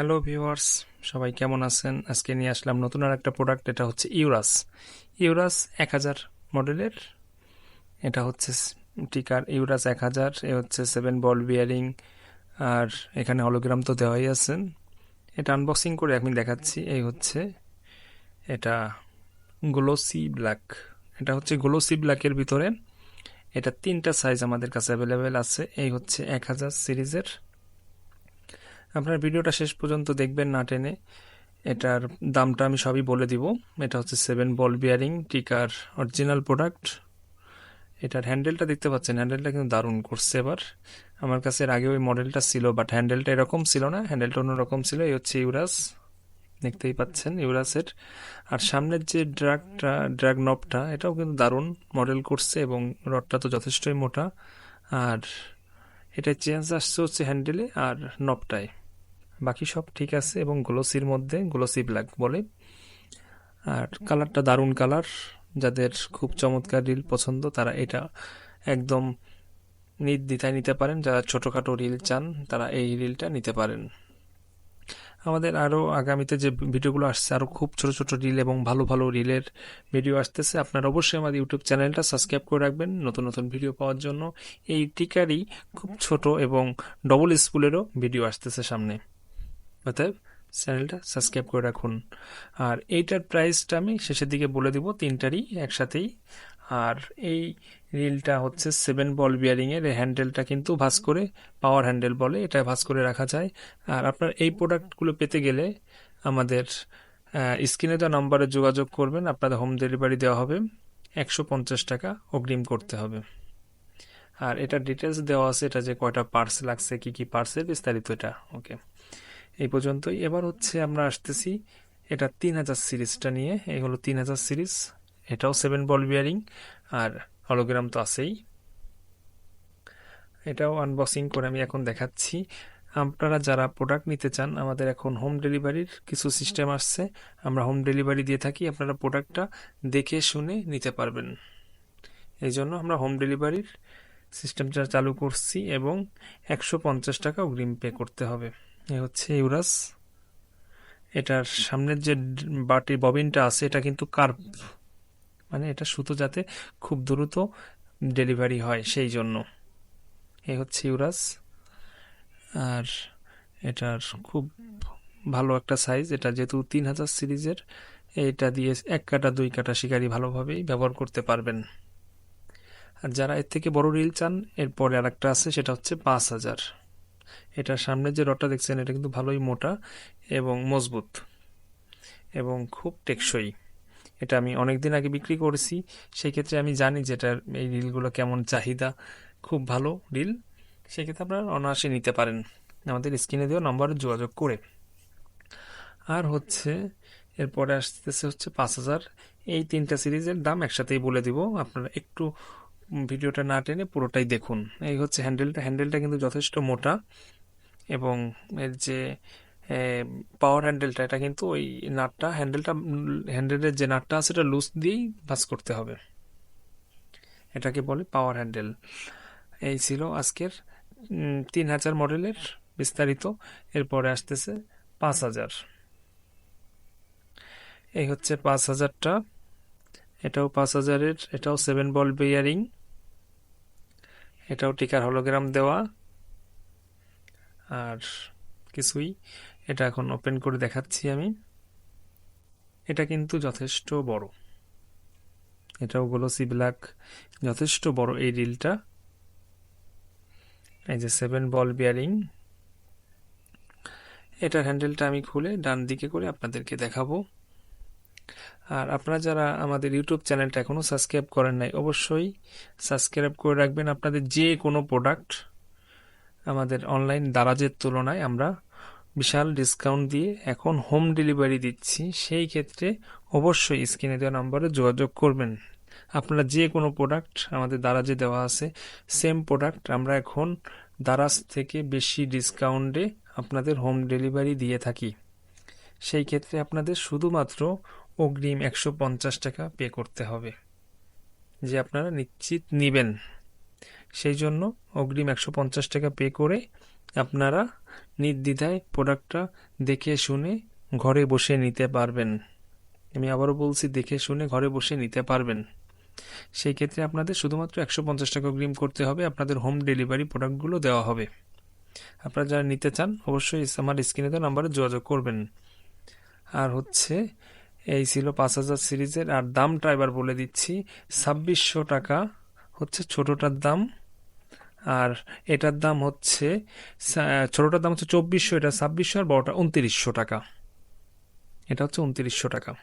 Hello viewers, সবাই কেমন আছেন? আজকে নিয়ে আসলাম নতুন আর একটা প্রোডাক্ট এটা হচ্ছে ইউরাস ইউরাস এক হাজার মডেলের এটা হচ্ছে টিকার ইউরাস এক হাজার, এ হচ্ছে সেভেন বল বিয়ারিং আর এখানে হলোগ্রাম তো দেওয়াই আছে। এটা আনবক্সিং করে আমি দেখাচ্ছি, এই হচ্ছে, এটা গ্লোসি ব্ল্যাক এটা হচ্ছে গ্লোসি ব্ল্যাকের ভিতরে, এটা তিনটা সাইজ আমাদের কাছে অ্যাভেলেবেল আছে, এই হচ্ছে এক হাজার সিরিজের। আপনার ভিডিওটা শেষ পর্যন্ত দেখবেন না টেনে। এটার দামটা আমি সবই বলে দিব। এটা হচ্ছে সেভেন বল বিয়ারিং টিকার অরিজিনাল প্রোডাক্ট এটার হ্যান্ডেলটা দেখতে পাচ্ছেন হ্যান্ডেলটা কিন্তু দারুণ করছে এবার। আমার কাছে এর আগে ওই মডেলটা ছিল বাট হ্যান্ডেলটা এরকম ছিল না হ্যান্ডেলটা অন্যরকম ছিল। এই হচ্ছে ইউরাস দেখতেই পাচ্ছেন ইউরাসের আর সামনের যে ড্রাগটা ড্রাগ নবটা এটাও কিন্তু দারুণ মডেল করছে এবং রডটা তো যথেষ্টই মোটা। আর এটা চেঞ্জ আসছে হচ্ছে হ্যান্ডেলে আর নবটায় বাকি সব ঠিক আছে এবং গ্লোসির মধ্যে গ্লোসি ব্ল্যাক বলে। আর কালারটা দারুণ কালার যাদের খুব চমৎকার রিল পছন্দ, তারা এটা একদম নির্দ্বিধায় নিতে পারেন। যারা ছোটোখাটো রিল চান, তারা এই রিলটা নিতে পারেন। আমাদের আরও আগামীতে যে ভিডিওগুলো আসছে আরও খুব ছোট ছোট রিল এবং ভালো ভালো রিলের ভিডিও আসতেছে, আপনারা অবশ্যই আমাদের ইউটিউব চ্যানেলটা সাবস্ক্রাইব করে রাখবেন নতুন নতুন ভিডিও পাওয়ার জন্য। এই টিকারই খুব ছোট এবং ডবল স্কুলেরও ভিডিও আসতেছে সামনে। অতএব চ্যানেলটা সাবস্ক্রাইব করে রাখুন। আর এইটার প্রাইসটা আমি শেষের দিকে বলে দিব, তিনটারই, একসাথেই। আর এই রিলটা হচ্ছে সেভেন বল বিয়ারিংয়ের এই হ্যান্ডেলটা কিন্তু ভাস করে পাওয়ার হ্যান্ডেল বলে, এটা ভাস করে রাখা যায়। আর আপনার এই প্রোডাক্টগুলো পেতে গেলে আমাদের স্ক্রিনে দেওয়া নাম্বারে যোগাযোগ করবেন, আপনাদের হোম ডেলিভারি দেওয়া হবে। একশো পঞ্চাশ টাকা অগ্রিম করতে হবে। আর এটা ডিটেলস দেওয়া আছে, এটা যে কয়টা পার্স লাগছে, কি কি পার্সেল বিস্তারিত এটা, ওকে। এই পর্যন্তই। এবার হচ্ছে আমরা আসতেছি এটা তিন হাজার সিরিজটা নিয়ে। এই হলো তিন হাজার সিরিজ। এটাও সেভেন বল বিয়ারিং আর হলোগ্রাম তো আছেই। এটাও আনবক্সিং করে আমি এখন দেখাচ্ছি। আপনারা যারা প্রোডাক্ট নিতে চান, আমাদের এখন হোম ডেলিভারির কিছু সিস্টেম আসছে। আমরা হোম ডেলিভারি দিয়ে থাকি, আপনারা প্রোডাক্টটা দেখে শুনে নিতে পারবেন। এই জন্য আমরা হোম ডেলিভারির সিস্টেমটা চালু করছি এবং একশো পঞ্চাশ টাকা অগ্রিম পে করতে হবে। এ হচ্ছে ইউরাস। এটার সামনের যে বাটির ববিনটা আছে, এটা কিন্তু কার্ভ মানে এটা সুতো যাতে খুব দ্রুত ডেলিভারি হয় সেই জন্য। এই হচ্ছে ইউরাস। আর এটার খুব ভালো একটা সাইজ। এটা যেহেতু তিন হাজার সিরিজের এটা দিয়ে এক কাটা, দুই কাটা শিকারি ভালোভাবেই ব্যবহার করতে পারবেন। আর যারা এর থেকে বড় রিল চান, এরপরে আর একটা আছে, সেটা হচ্ছে পাঁচ হাজার। এটার সামনে যে রডটা দেখছেন, এটা কিন্তু ভালোই মোটা এবং মজবুত এবং খুব টেকসই। এটা আমি অনেক দিন আগে বিক্রি করেছি। সেই ক্ষেত্রে আমি জানি যে এটার এই রিলগুলো কেমন চাহিদা। খুব ভালো রিল। সেক্ষেত্রে আপনারা অনায়াসে নিতে পারেন। আমাদের স্ক্রিনে দেওয়া নম্বরে যোগাযোগ করে। আর হচ্ছে, এরপরে আসতেছে হচ্ছে পাঁচ হাজার। এই তিনটা সিরিজের দাম একসাথেই বলে দিব। আপনারা একটু ভিডিওটা না টেনে পুরোটাই দেখুন। এই হচ্ছে হ্যান্ডেলটা। হ্যান্ডেলটা কিন্তু যথেষ্ট মোটা এবং এর যে পাওয়ার হ্যান্ডেলটা এটা কিন্তু ওই নাটটা, হ্যান্ডেলটা, হ্যান্ডেলের যে নাটটা আছে সেটা লুজ দিয়েই ভাস করতে হবে। এটাকে বলে পাওয়ার হ্যান্ডেল এই ছিল আজকের তিন হাজার মডেলের বিস্তারিত। এরপরে আসতেছে পাঁচ হাজার। এই হচ্ছে পাঁচ হাজারটা। এটাও পাঁচ হাজারের, এটাও সেভেন বল বিয়ারিং এটাও টিকার হলোগ্রাম দেওয়া। আর কিছুই এটা এখন ওপেন করে দেখাচ্ছি আমি। এটা কিন্তু যথেষ্ট বড়। এটাও গ্লোসি ব্ল্যাক যথেষ্ট বড় এই রিলটা এই যে সেভেন বল বিয়ারিং এটার হ্যান্ডেলটা আমি খুলে ডান দিকে করে আপনাদেরকে দেখাবো। আর আপনারা যারা আমাদের ইউটিউব চ্যানেলটা এখনও সাবস্ক্রাইব করেন নাই, অবশ্যই সাবস্ক্রাইব করে রাখবেন আপনাদের যে কোনো প্রোডাক্ট আমাদের অনলাইন দারাজের তুলনায় আমরা বিশাল ডিসকাউন্ট দিয়ে এখন হোম ডেলিভারি দিচ্ছি। সেই ক্ষেত্রে অবশ্যই স্ক্রিনে দেওয়া নাম্বারে যোগাযোগ করবেন। আপনারা যে কোনো প্রোডাক্ট আমাদের দারাজে দেওয়া আছে সেম প্রোডাক্ট আমরা এখন দারাজ থেকে বেশি ডিসকাউন্টে আপনাদের হোম ডেলিভারি দিয়ে থাকি। সেই ক্ষেত্রে আপনাদের শুধুমাত্র অগ্রিম একশো পঞ্চাশ টাকা পে করতে হবে, যে আপনারা নিশ্চিত নেবেন। সেই জন্য অগ্রিম একশো পঞ্চাশ টাকা পে করে আপনারা নির্দ্বিধায় প্রোডাক্টটা দেখে শুনে ঘরে বসে নিতে পারবেন। আমি আবারও বলছি, দেখে শুনে ঘরে বসে নিতে পারবেন। সেই ক্ষেত্রে আপনাদের শুধুমাত্র একশো পঞ্চাশ টাকা অগ্রিম করতে হবে, আপনাদের হোম ডেলিভারি প্রোডাক্টগুলো দেওয়া হবে। আপনারা যারা নিতে চান, অবশ্যই আমার স্ক্রিনে দেওয়া নাম্বারে যোগাযোগ করবেন। আর হচ্ছে এই ছিল পাঁচ হাজার সিরিজের। আর দামটা এবার বলে দিচ্ছি, ছাব্বিশশো টাকা হচ্ছে ছোটোটার দাম। আর এটার দাম হচ্ছে ছোটোটার দাম হচ্ছে চব্বিশশো, এটা ছাব্বিশশো আর বড়টা উনত্রিশশো টাকা। এটা হচ্ছে উনতিরিশশো টাকা।